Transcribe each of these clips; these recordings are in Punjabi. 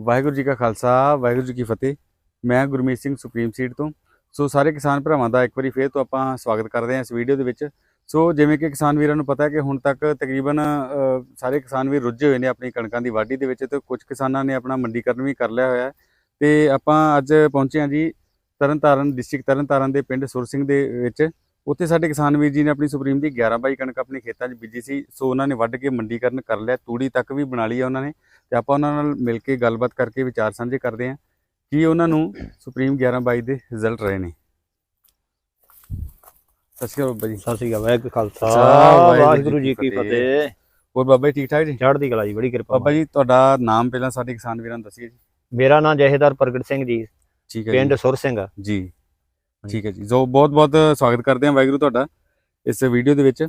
ਵਾਹਿਗੁਰੂ ਜੀ ਕਾ ਖਾਲਸਾ, ਵਾਹਿਗੁਰੂ ਜੀ ਕੀ ਫਤਿਹ। ਮੈਂ ਗੁਰਮੀਤ ਸਿੰਘ ਸੁਪਰੀਮ ਸੀਟ ਤੋਂ। ਸੋ ਸਾਰੇ ਕਿਸਾਨ ਭਰਾਵਾਂ ਦਾ ਇੱਕ ਵਾਰੀ ਫੇਰ ਤੋਂ ਆਪਾਂ ਸਵਾਗਤ ਕਰਦੇ ਹਾਂ ਇਸ ਵੀਡੀਓ ਦੇ ਵਿੱਚ। ਸੋ ਜਿਵੇਂ ਕਿ ਕਿਸਾਨ ਵੀਰਾਂ ਨੂੰ ਪਤਾ ਹੈ ਕਿ ਹੁਣ ਤੱਕ ਤਕਰੀਬਨ ਸਾਰੇ ਕਿਸਾਨ ਵੀਰ ਰੁੱਝੇ ਹੋਏ ਨੇ ਆਪਣੀ ਕਣਕਾਂ ਦੀ ਵਾਢੀ ਦੇ ਵਿੱਚ ਤੇ ਕੁਝ ਕਿਸਾਨਾਂ ਨੇ ਆਪਣਾ ਮੰਡੀਕਰਨ ਵੀ ਕਰ ਲਿਆ ਹੋਇਆ ਹੈ। ਤੇ ਆਪਾਂ ਅੱਜ ਪਹੁੰਚੇ ਹਾਂ ਜੀ ਤਰਨਤਾਰਨ, ਡਿਸਟ੍ਰਿਕਟ ਤਰਨਤਾਰਨ ਦੇ ਪਿੰਡ ਸੁਰ ਸਿੰਘ ਦੇ ਵਿੱਚ। ਉੱਥੇ ਸਾਡੇ ਕਿਸਾਨ ਵੀਰ ਜੀ ਨੇ ਆਪਣੀ ਸੁਪਰੀਮ ਦੀ 11 ਬਾਈ ਕਣਕ ਆਪਣੇ ਖੇਤਾਂ 'ਚ ਬੀਜੀ ਸੀ। ਸੋ ਉਹਨਾਂ ਨੇ ਵੱਢ ਕੇ ਮੰਡੀਕਰਨ ਕਰ ਲਿਆ, ਤੂੜੀ ਤੱਕ ਵੀ ਬਣਾ ਲਈ ਹੈ ਉਹਨਾਂ ਨੇ। ਤੇ ਆਪਾਂ ਉਹਨਾਂ ਨਾਲ ਮਿਲ ਕੇ ਗੱਲਬਾਤ ਕਰਕੇ ਵਿਚਾਰ ਸਾਂਝੇ ਕਰਦੇ ਹਾਂ ਕਿ ਉਹਨਾਂ ਨੂੰ ਸੁਪਰੀਮ 11 ਬਾਈ ਦੇ ਰਿਜ਼ਲਟ ਰਹੇ ਨੇ। ਸਤਿ ਸ਼੍ਰੀ ਅਕਾਲ ਬਾਬਾ ਜੀ। ਸਤਿ ਸ੍ਰੀ ਅਕਾਲ ਵਾਹਿਗੁਰੂ ਖਾਲਸਾ ਵਾਹਿਗੁਰੂ ਜੀ ਕੀ ਫਤਿਹ। ਹੋਰ ਬਾਬਾ ਜੀ ਠੀਕ ਠਾਕ ਜੀ? ਚੜ੍ਹਦੀ ਕਲਾ ਜੀ ਬੜੀ ਕਿਰਪਾ ਬਾਬਾ ਜੀ ਤੁਹਾਡਾ ਨਾਮ ਪਹਿਲਾਂ ਸਾਡੇ ਕਿਸਾਨ ਵੀਰਾਂ ਨੂੰ ਦੱਸੀਏ ਜੀ। ਮੇਰਾ ਨਾਮ ਜਹੇਦਾਰ ਪ੍ਰਗਟ ਸਿੰਘ ਜੀ ਠੀਕ ਹੈ ਪਿੰਡ ਸੁਰ ਸਿੰਘ। ਜੀ। ਜੀ ਠੀਕ ਹੈ ਜੀ। ਜੋ ਬਹੁਤ ਬਹੁਤ ਸਵਾਗਤ ਕਰਦੇ ਹਾਂ ਵਾਹਿਗੁਰੂ ਤੁਹਾਡਾ ਇਸ ਵੀਡੀਓ ਦੇ ਵਿੱਚ।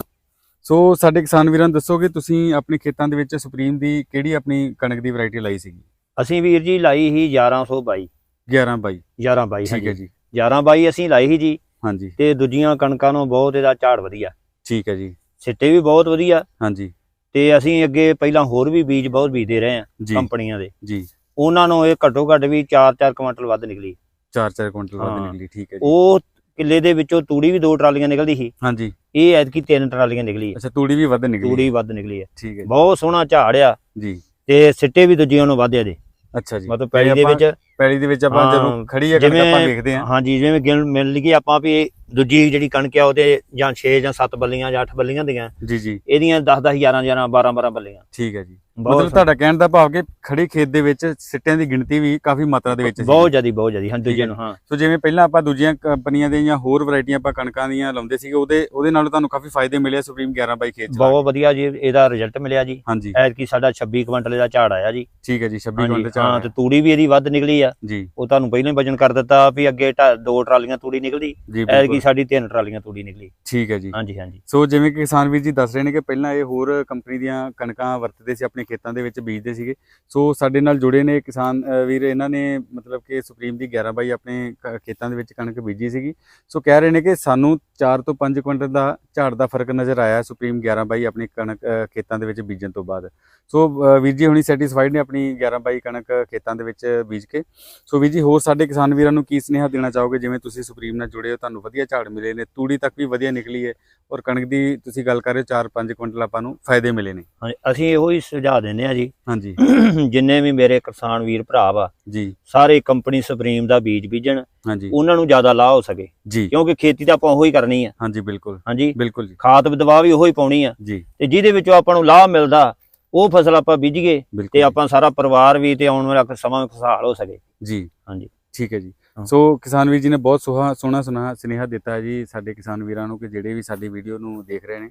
ਸੋ ਸਾਡੇ ਕਿਸਾਨ ਵੀਰਾਂ ਨੂੰ ਦੱਸੋ ਕਿ ਤੁਸੀਂ ਆਪਣੇ ਖੇਤਾਂ ਦੇ ਵਿੱਚ ਸੁਪਰੀਮ ਦੀ ਕਿਹੜੀ ਆਪਣੀ ਕਣਕ ਦੀ ਵੈਰਾਈਟੀ ਲਾਈ ਸੀਗੀ? ਅਸੀਂ ਵੀਰ ਜੀ ਲਾਈ ਸੀ 1122 11 ਬਾਈ। 1122 ਠੀਕ ਹੈ ਜੀ। 1122 ਅਸੀਂ ਲਾਈ ਸੀ ਜੀ। ਹਾਂਜੀ। ਤੇ ਦੂਜੀਆਂ ਕਣਕਾਂ ਨੂੰ ਬਹੁਤ ਇਹਦਾ ਝਾੜ ਵਧੀਆ। ਠੀਕ ਹੈ ਜੀ। ਸਿੱਟੇ ਵੀ ਬਹੁਤ ਵਧੀਆ। ਹਾਂਜੀ। ਤੇ ਅਸੀਂ ਅੱਗੇ ਪਹਿਲਾਂ ਹੋਰ ਵੀ ਬੀਜ ਬਹੁਤ ਬੀਜਦੇ ਰਹੇ ਹਾਂ ਜੀ। ਕੰਪਨੀਆਂ ਦੇ। ਜੀ। ਉਹਨਾਂ ਨੂੰ ਇਹ ਘੱਟੋ ਘੱਟ ਵੀ 4-4 ਕੁਇੰਟਲ ਵੱਧ ਨਿਕਲੀ। 4-4 ਕੁਇੰਟਲ ਵੱਧ ਹਾਂ। ਨਿਕਲੀ। ਠੀਕ ਹੈ ਜੀ। ਉਹ ਕਿੱਲੇ ਦੇ ਵਿੱਚੋਂ ਤੂੜੀ ਵੀ ਦੋ ਟਰਾਲੀਆਂ ਨਿਕਲਦੀ ਸੀ। ਹਾਂਜੀ। ਇਹ ਐਤਕੀ ਤਿੰਨ ਟਰਾਲੀਆਂ ਨਿਕਲੀ। ਅੱਛਾ ਤੂੜੀ ਵੀ ਵੱਧ ਨਿਕਲੀ। ਤੂੜੀ ਵੱਧ ਨਿਕਲੀ ਹੈ ਠੀਕ ਹੈ। ਬਹੁਤ ਸੋਹਣਾ ਝਾੜ ਆ ਜੀ। ਤੇ ਸਿੱਟੇ ਵੀ ਦੂਜੀਆਂ ਨੂੰ ਵਧਿਆ ਦੇ ਅੱਛਾ ਜੀ। ਮਤਲਬ ਪੈਲੀ ਦੇ ਵਿੱਚ ਪੈਲੀ ਦੇ ਵਿੱਚ ਆਪਾਂ ਹਾਂ, ਜਦੋਂ ਖੜੀ ਹੈ ਕਣਕ ਆਪਾਂ ਵੇਖਦੇ ਹਾਂ। ਹਾਂਜੀ ਜਿਵੇਂ ਗਿਣ ਮਿਲ ਲਈਏ ਆਪਾਂ ਵੀ ਦੂਜੀ ਜਿਹੜੀ ਕਣਕ ਆ ਉਹਦੇ ਜਾਂ 6 ਜਾਂ 7 ਬੱਲੀਆਂ ਜਾਂ 8 ਬੱਲੀਆਂ ਦੀਆਂ। ਜੀ ਜੀ। ਇਹਦੀਆਂ 10 10 11 11 12 12 ਬੱਲੀਆਂ। ਠੀਕ ਹੈ ਜੀ। ਮਤਲਬ ਤੁਹਾਡਾ ਕਹਿਣ ਦਾ ਭਾਵ ਕਿ ਖੜੇ ਖੇਤ ਦੇ ਵਿੱਚ ਸਿੱਟਿਆਂ ਦੀ ਗਿਣਤੀ ਵੀ ਕਾਫੀ ਮਾਤਰਾ ਦੇ ਵਿੱਚ ਬਹੁਤ ਜ਼ਿਆਦੀ ਬਹੁਤ ਜ਼ਿਆਦੀ ਹਾਂ ਹੈ। ਨੂੰ ਹਾਂ। ਸੋ ਜਿਵੇਂ ਪਹਿਲਾਂ ਆਪਾਂ ਦੂਜੀਆਂ ਕੰਪਨੀਆਂ ਦੇ ਜਾਂ ਹੋਰ ਵੈਰਾਈਟੀਆਂ ਆਪਾਂ ਕਣਕਾਂ ਦੀਆਂ ਲਾਉਂਦੇ ਸੀਗੇ ਉਹਦੇ ਉਹਦੇ ਨਾਲੋਂ ਤੁਹਾਨੂੰ ਕਾਫੀ ਫਾਇਦੇ ਮਿਲੇ ਸੁਪਰੀਮ 11 ਬਾਈ ਖੇਤ। ਬਹੁਤ ਵਧੀਆ ਜੀ ਇਹਦਾ ਰਿਜ਼ਲਟ ਮਿਲਿਆ ਜੀ। ਐਤਕੀ ਸਾਡਾ 26 ਕੁਇੰਟਲ ਦਾ ਝਾੜ ਆਇਆ ਜੀ। ਠੀਕ ਹੈ ਜੀ 26 ਹਾਂਜੀ, ਕੁਇੰਟਲ ਹਾਂ ਚਾਰ ਤੇ ਤੂੜੀ ਵੀ ਇਹਦੀ ਵੱਧ ਨਿਕਲੀ ਆ। ਜੀ। ਉਹ ਤੁਹਾਨੂੰ ਪਹਿਲਾਂ ਹੀ ਵਜਨ ਕਰ ਦਿੱਤਾ ਵੀ ਅੱਗੇ ਦੋ ਟਰਾਲੀਆਂ ਤੂੜੀ ਨਿਕਲਦੀ ਐਤਕੀ ਸਾਡੀ ਤਿੰਨ ਟਰਾਲੀਆਂ ਤੂੜੀ ਨਿਕਲੀ। ਠੀਕ ਹੈ ਜੀ। ਹਾਂਜੀ ਹਾਂਜੀ। ਸੋ ਜਿਵੇਂ ਕਿ ਕਿਸਾਨ ਵੀਰ ਜੀ ਦੱਸ ਰਹੇ ਨੇ ਕਿ ਪਹਿਲਾਂ ਇਹ ਹੋਰ ਕੰਪਨੀ ਦੀਆਂ ਕਣਕਾਂ ਵਰਤਦੇ ਸੀ ਆਪਣੇ ਖੇਤਾਂ ਦੇ ਵਿੱਚ ਬੀਜਦੇ ਸੀਗੇ। ਸੋ ਸਾਡੇ ਨਾਲ ਜੁੜੇ ਨੇ ਕਿਸਾਨ ਵੀਰ ਇਹਨਾਂ ਨੇ ਮਤਲਬ ਕਿ ਸੁਪਰੀਮ ਦੀ 11 ਬਾਈ ਆਪਣੇ ਖੇਤਾਂ ਦੇ ਵਿੱਚ ਕਣਕ ਬੀਜੀ ਸੀਗੀ। ਸੋ ਕਹਿ ਰਹੇ ਨੇ ਕਿ ਸਾਨੂੰ 4 ਤੋਂ 5 ਕੁਇੰਟਲ ਦਾ ਝਾੜ ਦਾ ਫ਼ਰਕ ਨਜ਼ਰ ਆਇਆ ਸੁਪਰੀਮ 11 ਬਾਈ ਆਪਣੀ ਕਣਕ ਖੇਤਾਂ ਦੇ ਵਿੱਚ ਬੀਜਣ ਤੋਂ ਬਾਅਦ। ਸੋ ਵੀਰ ਜੀ ਹੁਣੀ ਸੈਟੀਸਫਾਈਡ ਨੇ ਆਪਣੀ 11 ਬਾਈ ਕਣਕ ਖੇਤਾਂ ਦੇ ਵਿੱਚ ਬੀਜ ਕੇ। ਸੋ ਵੀਰ ਜੀ ਹੋਰ ਸਾਡੇ ਕਿਸਾਨ ਵੀਰਾਂ ਨੂੰ ਕੀ ਸੁਨੇਹਾ ਦੇਣਾ ਚਾਹੋਗੇ? ਜਿਵੇਂ ਤੁਸੀਂ ਸੁਪਰੀਮ ਨਾਲ ਜੁੜੇ ਹੋ ਤੁਹਾਨੂੰ ਵਧੀਆ ਝਾੜ ਮਿਲੇ ਨੇ ਤੂੜੀ ਤੱਕ ਵੀ ਵਧੀਆ ਨਿਕਲੀ ਹੈ ਔਰ ਕਣਕ ਦੀ ਤੁਸੀਂ ਗੱਲ ਕਰ ਰਹੇ ਹੋ 4-5 ਕੁਇੰਟਲ ਆਪਾਂ ਨੂੰ ਫਾਇਦੇ ਮਿਲੇ ਨੇ। ਹਾਂਜੀ ਅਸੀਂ ਇਹੋ ਹੀ ਸੁਝਾਅ ਦਿੰਦੇ ਆ ਜੀ। ਹਾਂਜੀ। ਜਿੰਨੇ ਵੀ ਮੇਰੇ ਕਿਸਾਨ ਵੀਰ ਭਰਾ ਵਾ ਜੀ। ਸਾਰੇ ਕੰਪਨੀ ਸੁਪਰੀਮ ਦਾ ਬੀਜ ਬੀਜਣ ਹਾਂਜੀ। ਉਹਨਾਂ ਨੂੰ ਜ਼ਿਆਦਾ ਲਾਭ ਹੋ ਸਕੇ। ਜੀ। ਕਿਉਂਕਿ ਖੇਤੀ ਤਾਂ ਆਪਾਂ ਉਹੀ ਕਰਨੀ ਆ। ਹਾਂਜੀ ਬਿਲਕੁਲ। ਹਾਂਜੀ। ਬਿਲਕੁਲ ਜੀ। ਖਾਦ ਦਵਾ ਵੀ ਉਹੀ ਪਾਉਣੀ ਆ। ਜੀ। ਤੇ ਜਿਹਦੇ ਵਿੱਚੋਂ ਆਪਾਂ ਨੂੰ ਲਾਭ ਮਿਲਦਾ ਉਹ ਫਸਲ ਆਪਾਂ ਬੀਜੀਏ ਤੇ ਆਪਾਂ ਸਾਰਾ ਪਰਿਵਾਰ ਵੀ ਤੇ ਆਉਣ ਵਾਲਾ ਸਮਾਂ ਖੁਸ਼ਹਾਲ ਹੋ ਸਕੇ। ਜੀ। ਹਾਂਜੀ। ਠੀਕ ਹੈ ਜੀ। ਸੋ ਕਿਸਾਨ ਵੀਰ ਜੀ ਨੇ ਬਹੁਤ ਸੋਹਾ ਸੋਹਣਾ ਸੁਨਾ ਸੁਨੇਹਾ ਦਿੱਤਾ ਜੀ ਸਾਡੇ ਕਿਸਾਨ ਵੀਰਾਂ ਨੂੰ ਕਿ ਜਿਹੜੇ ਵੀ ਸਾਡੀ ਵੀਡੀਓ ਨੂੰ ਦੇਖ ਰਹੇ ਨੇ।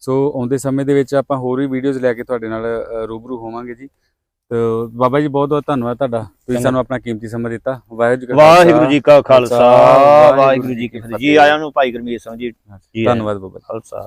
ਸੋ ਆਉਂਦੇ ਸਮੇਂ ਦੇ ਵਿੱਚ ਆਪਾਂ ਹੋਰ ਵੀ ਵੀਡੀਓਜ਼ ਲੈ ਕੇ ਤੁਹਾਡੇ ਨਾਲ ਰੂਬਰੂ ਹੋਵਾਂਗੇ ਜੀ। ਤੇ ਬਾਬਾ ਜੀ ਬਹੁਤ ਬਹੁਤ ਧੰਨਵਾਦ ਤੁਹਾਡਾ। ਤੁਸੀਂ। ਸਾਨੂੰ ਆਪਣਾ ਕੀਮਤੀ ਸਮਾਂ ਦਿੱਤਾ। ਵਾਹਿਗੁਰੂ ਜੀ ਕਾ ਖਾਲਸਾ। ਵਾਹਿਗੁਰੂ ਜੀ ਕੀ ਫਤਿਹ। ਜੀ ਆਇਆਂ ਨੂੰ ਭਾਈ ਗੁਰਮੀਤ ਸਿੰਘ ਜੀ। ਧੰਨਵਾਦ ਬਾਬਾ। ਖਾਲਸਾ।